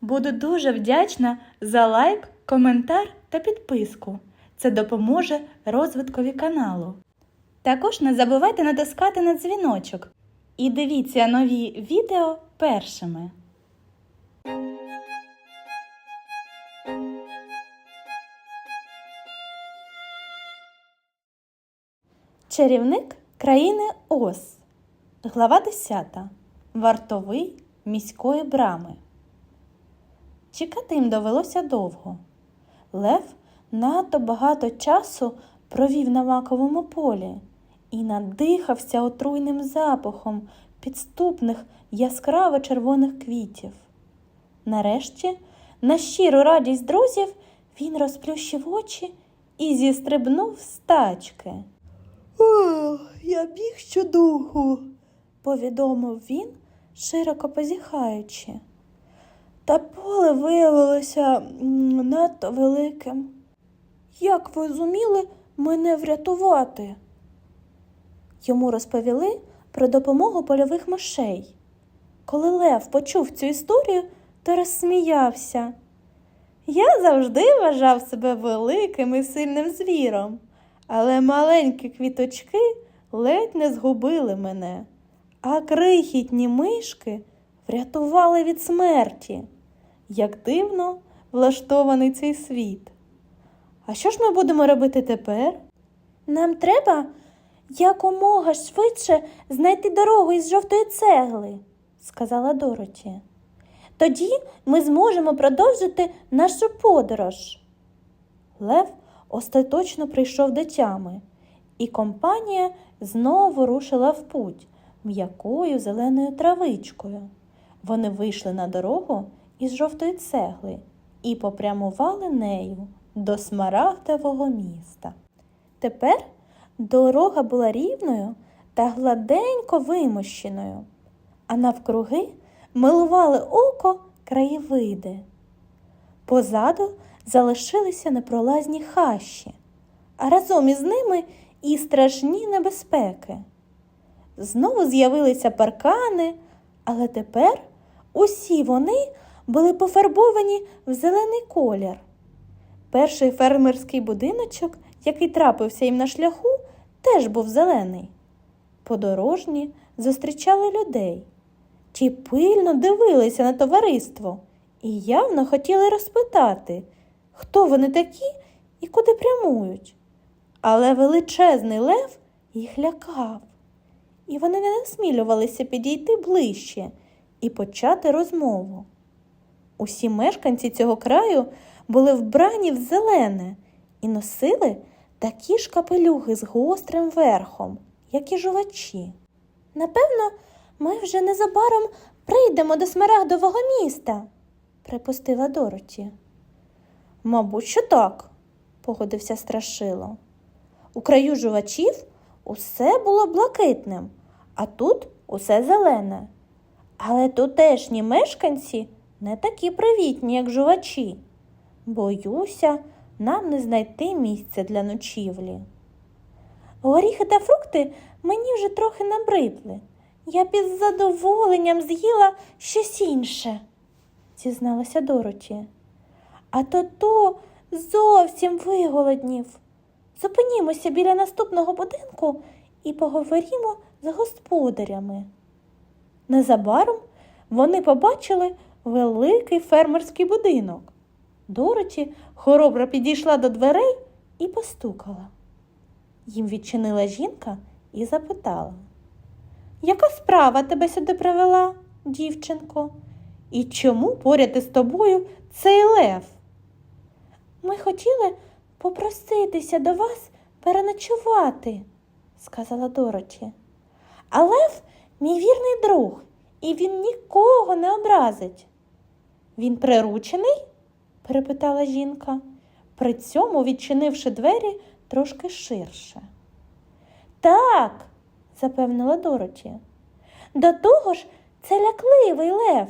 Буду дуже вдячна за лайк, коментар та підписку. Це допоможе розвиткові каналу. Також не забувайте натискати на дзвіночок і дивіться нові відео першими. Чарівник країни Оз. Глава 10. Вартовий міської брами. Чекати їм довелося довго. Лев надто багато часу провів на маковому полі і надихався отруйним запахом підступних яскраво червоних квітів. Нарешті, на щиру радість друзів, він розплющив очі і зістрибнув з тачки. О, я біг щодуху, повідомив він, широко позіхаючи. Та поле виявилося надто великим. Як ви зуміли мене врятувати? Йому розповіли про допомогу польових мишей. Коли Лев почув цю історію, то розсміявся. Я завжди вважав себе великим і сильним звіром, але маленькі квіточки ледь не згубили мене, а крихітні мишки врятували від смерті. Як дивно влаштований цей світ. А що ж ми будемо робити тепер? Нам треба якомога швидше знайти дорогу із жовтої цегли, сказала Дороті. Тоді ми зможемо продовжити нашу подорож. Лев остаточно прийшов до тями, і компанія знову рушила в путь м'якою зеленою травичкою. Вони вийшли на дорогу із жовтої цегли і попрямували нею до смарагдового міста. Тепер дорога була рівною та гладенько вимощеною, а навкруги милували око краєвиди. Позаду залишилися непролазні хащі, а разом із ними і страшні небезпеки. Знову з'явилися паркани, але тепер усі вони були пофарбовані в зелений колір. Перший фермерський будиночок, який трапився їм на шляху, теж був зелений. Подорожні зустрічали людей. Ті пильно дивилися на товариство і явно хотіли розпитати, хто вони такі і куди прямують. Але величезний лев їх лякав, і вони не насмілювалися підійти ближче і почати розмову. Усі мешканці цього краю були вбрані в зелене і носили такі ж капелюхи з гострим верхом, як і жувачі. Напевно, ми вже незабаром прийдемо до смарагдового міста, припустила Дороті. Мабуть, що так, погодився страшило. У краю жувачів усе було блакитним, а тут усе зелене. Але тутешні мешканці не такі привітні, як жувачі. Боюся, нам не знайти місця для ночівлі. Горіхи та фрукти мені вже трохи набридли. Я із задоволенням з'їла щось інше, зізналася Дороті. А то то зовсім виголоднів. Зупинімося біля наступного будинку і поговоримо з господарями. Незабаром вони побачили великий фермерський будинок. Дороті хоробро підійшла до дверей і постукала. Їм відчинила жінка і запитала, яка справа тебе сюди привела, дівчинко? І чому поряд із тобою цей лев? Ми хотіли попроситися до вас переночувати, сказала Дороті. А лев мій вірний друг, і він нікого не образить. Він приручений? перепитала жінка, при цьому відчинивши двері трошки ширше. Так, запевнила Дороті. До того ж, це лякливий лев,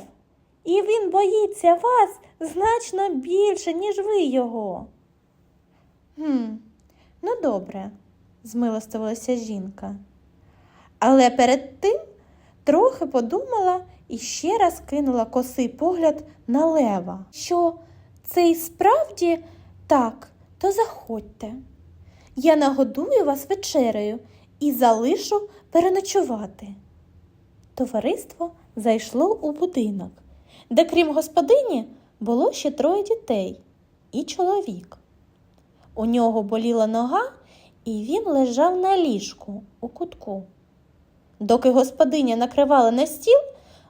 і він боїться вас значно більше, ніж ви його. Хм, ну добре, змилостивилася жінка. Але перед тим трохи подумала і ще раз кинула косий погляд на лева. Що це і справді так, то заходьте. Я нагодую вас вечерею і залишу переночувати. Товариство зайшло у будинок, де, крім господині, було ще троє дітей і чоловік. У нього боліла нога, і він лежав на ліжку у кутку. Доки господиня накривала на стіл,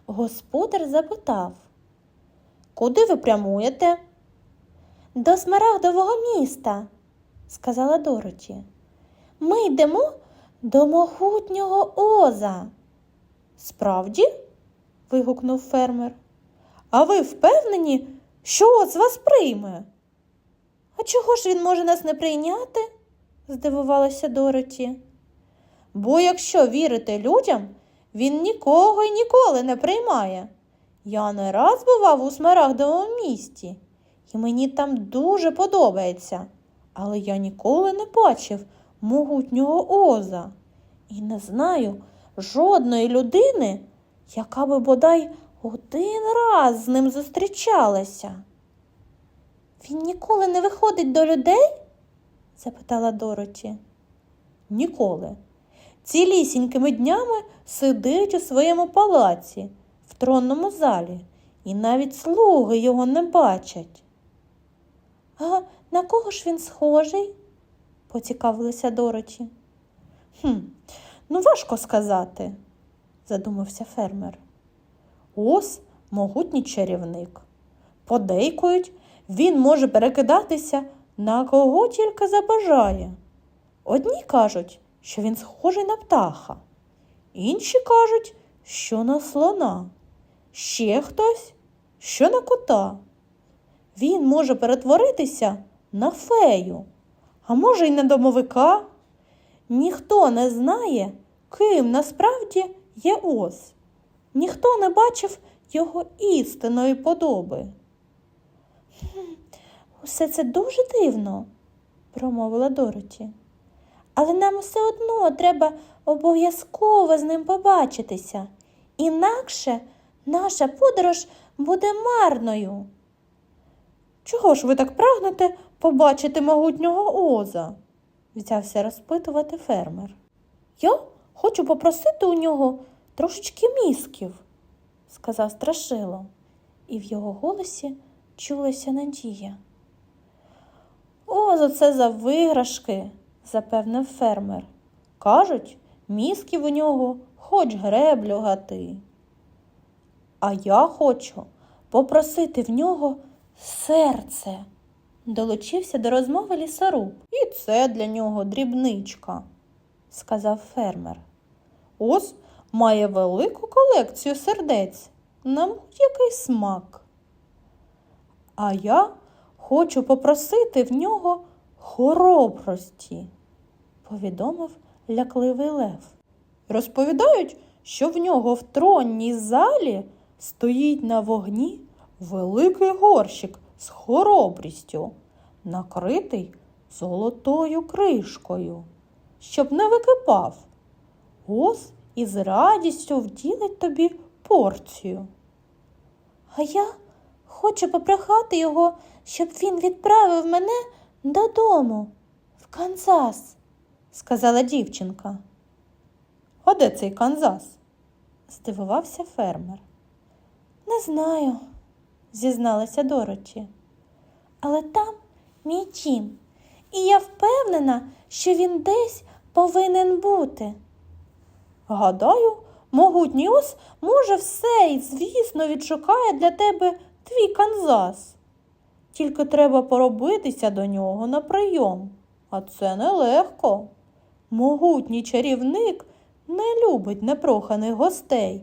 господар запитав Куди ви прямуєте? До смарагдового міста, сказала Дороті. Ми йдемо до могутнього оза. Справді? вигукнув фермер. А ви впевнені, що оз вас прийме? А чого ж він може нас не прийняти? здивувалася Дороті. Бо якщо вірити людям, він нікого й ніколи не приймає. Я не раз бував у смарагдовому місті, і мені там дуже подобається, але я ніколи не бачив могутнього оза і не знаю жодної людини, яка би бодай один раз з ним зустрічалася. Він ніколи не виходить до людей? запитала Дороті. Ніколи. Цілісінькими днями сидить у своєму палаці, в тронному залі, і навіть слуги його не бачать. А на кого ж він схожий? поцікавилася Дороті. Хм, ну важко сказати, задумався фермер. Ось могутній чарівник. Подейкують, він може перекидатися на кого тільки забажає. Одні кажуть, що він схожий на птаха, інші кажуть, що на слона, ще хтось, що на кота. Він може перетворитися на фею, а може й на домовика. Ніхто не знає, ким насправді є ос. Ніхто не бачив його істинної подоби. Усе це дуже дивно, промовила Дороті. Але нам все одно треба обов'язково з ним побачитися, інакше наша подорож буде марною. Чого ж ви так прагнете побачити могутнього оза? взявся розпитувати фермер. Я хочу попросити у нього трошечки мізків, сказав страшило, і в його голосі чулася надія. О, за це за виграшки, запевнив фермер. Кажуть, мізків у нього хоч греблю гати. А я хочу попросити в нього серце, долучився до розмови лісоруб. І це для нього дрібничка, сказав фермер. Ось має велику колекцію сердець на будь-який смак. А я хочу попросити в нього хоробрості, повідомив лякливий лев. Розповідають, що в нього в тронній залі стоїть на вогні великий горщик з хоробрістю, накритий золотою кришкою, щоб не википав. Ось і з радістю вділить тобі порцію. А я хочу попрохати його, щоб він відправив мене додому, в Канзас, сказала дівчинка. А де цей Канзас? здивувався фермер. Не знаю, зізналася Дороті. Але там мій дім, і я впевнена, що він десь повинен бути. Гадаю, могутній ос може все і, звісно, відшукає для тебе твій Канзас. Тільки треба поробитися до нього на прийом, а це нелегко. Могутній чарівник не любить непроханих гостей,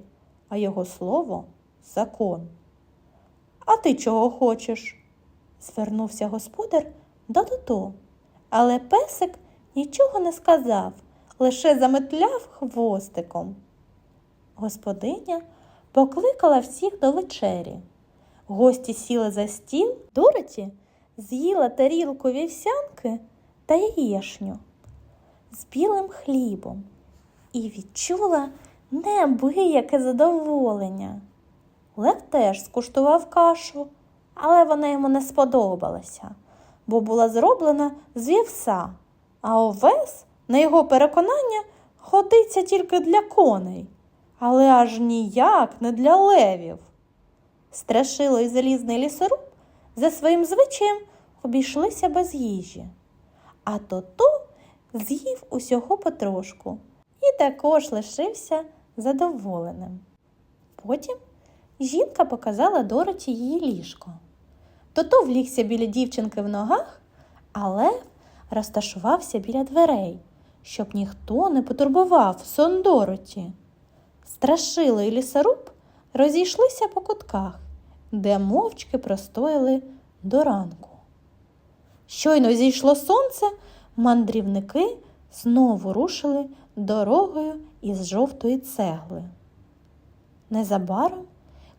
а його слово закон. А ти чого хочеш? звернувся господар до Тото. Але песик нічого не сказав, лише заметляв хвостиком. Господиня покликала всіх до вечері. Гості сіли за стіл, Дороті з'їла тарілку вівсянки та яєшню з білим хлібом і відчула неабияке задоволення. Лев теж скуштував кашу, але вона йому не сподобалася, бо була зроблена з вівса, а овес, на його переконання, годиться тільки для коней, але аж ніяк не для левів. Страшило і залізний лісоруб за своїм звичаєм обійшлися без їжі, а тото з'їв усього потрошку і також лишився задоволеним. Потім жінка показала Дороті її ліжко. Тото влігся біля дівчинки в ногах, а лев розташувався біля дверей, щоб ніхто не потурбував сон Дороті. Страшило і лісоруб розійшлися по кутках, де мовчки простояли до ранку. Щойно зійшло сонце, мандрівники знову рушили дорогою із жовтої цегли. Незабаром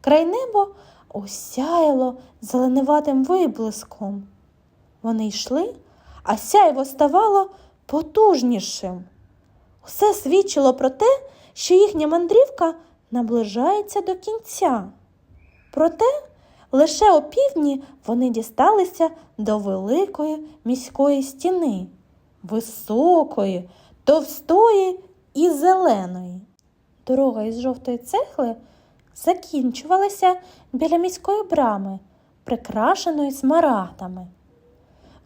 край небо осяяло зеленуватим виблиском. Вони йшли, а сяйво ставало потужнішим. Усе свідчило про те, що їхня мандрівка наближається до кінця. Проте лише опівдні вони дісталися до великої міської стіни, високої, товстої і зеленої. Дорога із жовтої цегли закінчувалася біля міської брами, прикрашеної смарагдами.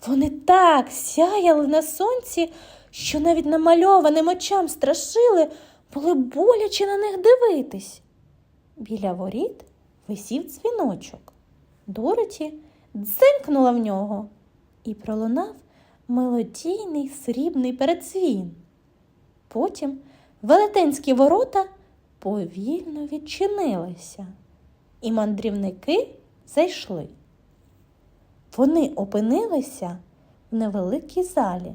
Вони так сяяли на сонці, що навіть намальованим очам страшили, було боляче на них дивитись. Біля воріт висів дзвіночок. Дороті дзенькнула в нього і пролунав мелодійний срібний передзвін. Потім велетенські ворота повільно відчинилися, і мандрівники зайшли. Вони опинилися в невеликій залі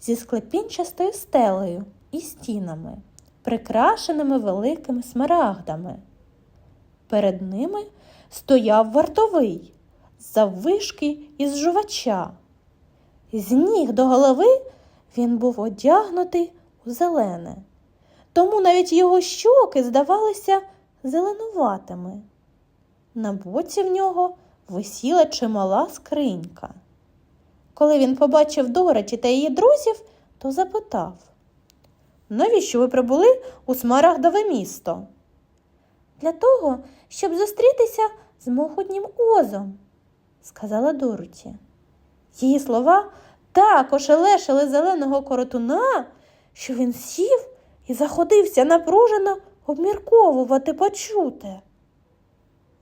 зі склепінчастою стелею і стінами, прикрашеними великими смарагдами. Перед ними стояв вартовий, заввишки із жувача. З ніг до голови він був одягнутий у зелене, тому навіть його щоки здавалися зеленуватими. На боці в нього висіла чимала скринька. Коли він побачив Дороті та її друзів, то запитав, навіщо ви прибули у Смарагдове місто? Для того, щоб зустрітися з могутнім озом, сказала Дороті. Її слова так ошелешили зеленого коротуна, що він сів і заходився напружено обмірковувати почуте.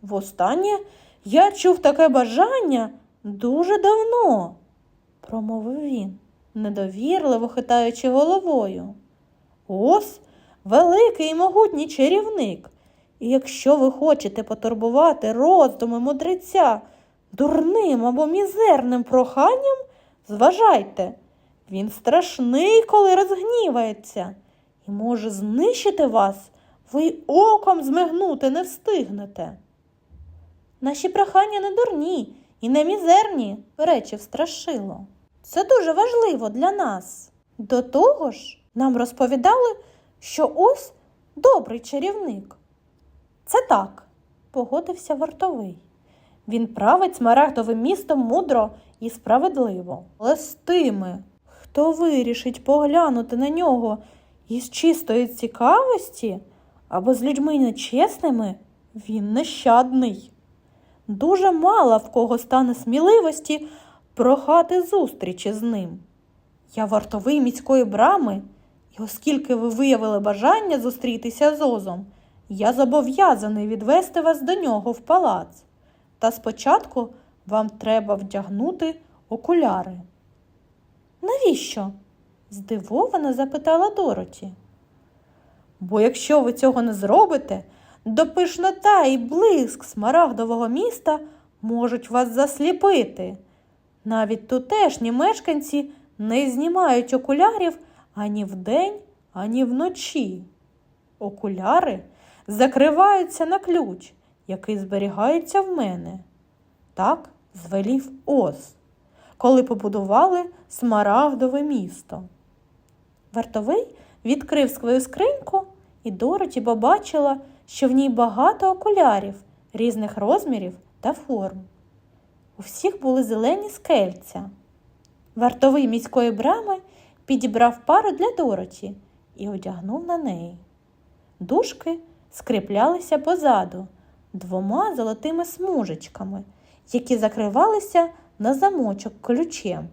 Востаннє я чув таке бажання дуже давно, промовив він, недовірливо хитаючи головою. Ось великий і могутній чарівник. І якщо ви хочете потурбувати роздуми мудреця дурним або мізерним проханням, зважайте, він страшний, коли розгнівається, і може знищити вас, ви й оком змигнути не встигнете. Наші прохання не дурні і не мізерні, перечив страшило. Це дуже важливо для нас. До того ж, нам розповідали, що ось добрий чарівник. Це так, погодився вартовий. Він править смарагдовим містом мудро і справедливо. Але з тими, хто вирішить поглянути на нього із чистої цікавості або з людьми нечесними, він нещадний. Дуже мало в кого стане сміливості прохати зустрічі з ним. Я вартовий міської брами, і оскільки ви виявили бажання зустрітися з Озом, я зобов'язаний відвести вас до нього в палац. Та спочатку вам треба вдягнути окуляри. Навіщо? здивовано запитала Дороті. Бо якщо ви цього не зробите, до пишнота і блиск смарагдового міста можуть вас засліпити. Навіть тутешні мешканці не знімають окулярів ані вдень, ані вночі. Окуляри закриваються на ключ, який зберігається в мене. Так звелів Оз, коли побудували смарагдове місто. Вартовий відкрив свою скриньку, і Дороті побачила, що в ній багато окулярів різних розмірів та форм. У всіх були зелені скельця. Вартовий міської брами підібрав пару для Дороті і одягнув на неї. Дужки скріплялися позаду двома золотими смужечками, які закривалися на замочок ключем.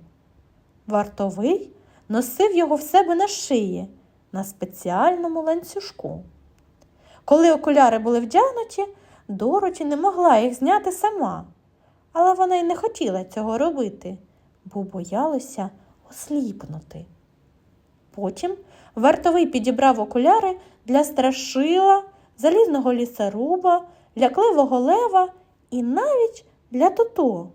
Вартовий носив його в себе на шиї на спеціальному ланцюжку. Коли окуляри були вдягнуті, Дороті не могла їх зняти сама, але вона й не хотіла цього робити, бо боялася осліпнути. Потім вартовий підібрав окуляри для страшила, залізного лісоруба, лякливого лева і навіть для тото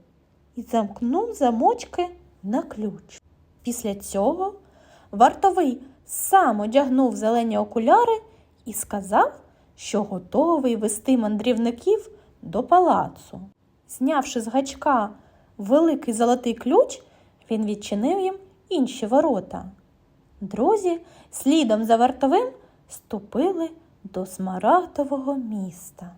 і замкнув замочки на ключ. Після цього вартовий сам одягнув зелені окуляри і сказав, що готовий вести мандрівників до палацу. Знявши з гачка великий золотий ключ, він відчинив їм інші ворота. Друзі слідом за вартовим ступили до смарагдового міста.